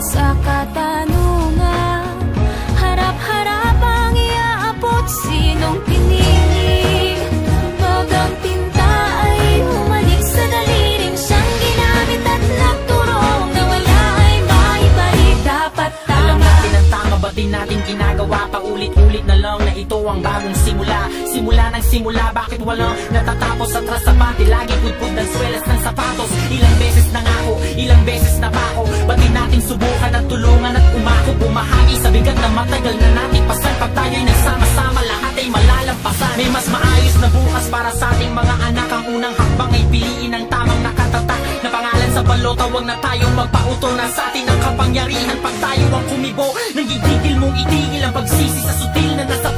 sa katanungan. Harap-harap ang iaabot sinong piniling Pag ang tinta ay humalik sa daliring Siyang ginamit at nagturong na wala ay maibalik. Dapat Alam tama. natin ang tama ba't di natin ginagawa Paulit-ulit na lang na ito ang bagong simula? Simula ng simula bakit walang natatapos Atras sa pati? Lagi pudpud ng bigat na matagal na natin pasan Pag tayo'y nagsama-sama lahat ay malalampasan. May mas maayos na bukas para sa ating mga anak. Ang unang hakbang ay piliin ang tamang nakatatak Na pangalan sa balota Huwag na tayong magpauto. Na sa atin ang kapangyarihan. Pag tayo ang kumibo Nang gigigil mong itigil ang pagsisi sa sutil Na nasa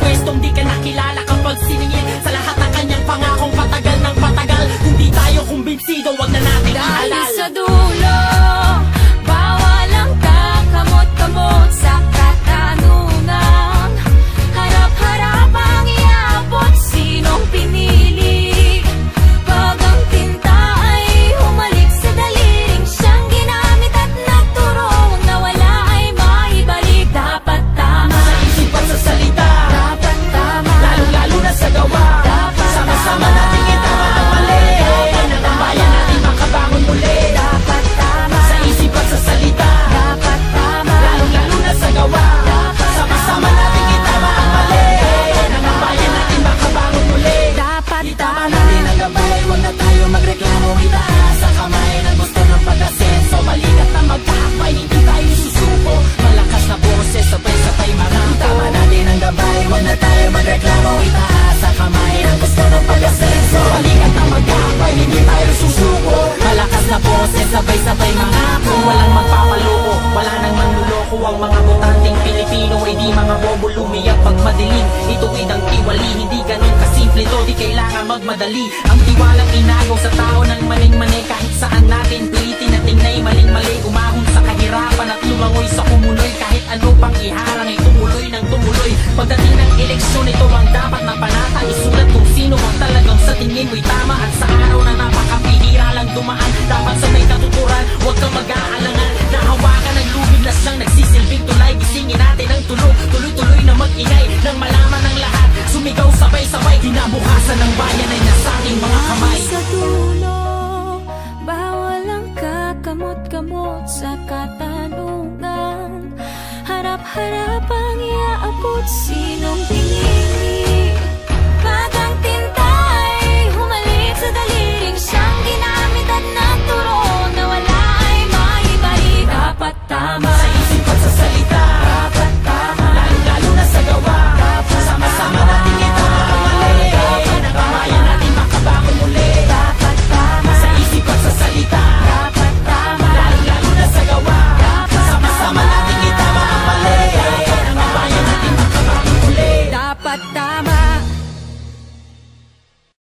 mga botanteng Pilipino Ay di mga bobo lumiyak pag madilim. Ituwid ang tiwali Hindi ganun kasimple to Di kailangan magmadali. Ang tiwalang inagaw sa tao ng maling-mani Kahit saan natin pilitin at tingnay maling-mali. Umahon sa kahirapan at lumangoy Kinabukasan ng bayan ay nasa ating mga kamay. Sa dulo, bawal ang kakamot-kamot sa katanungan. Harap-harap ang iaabot,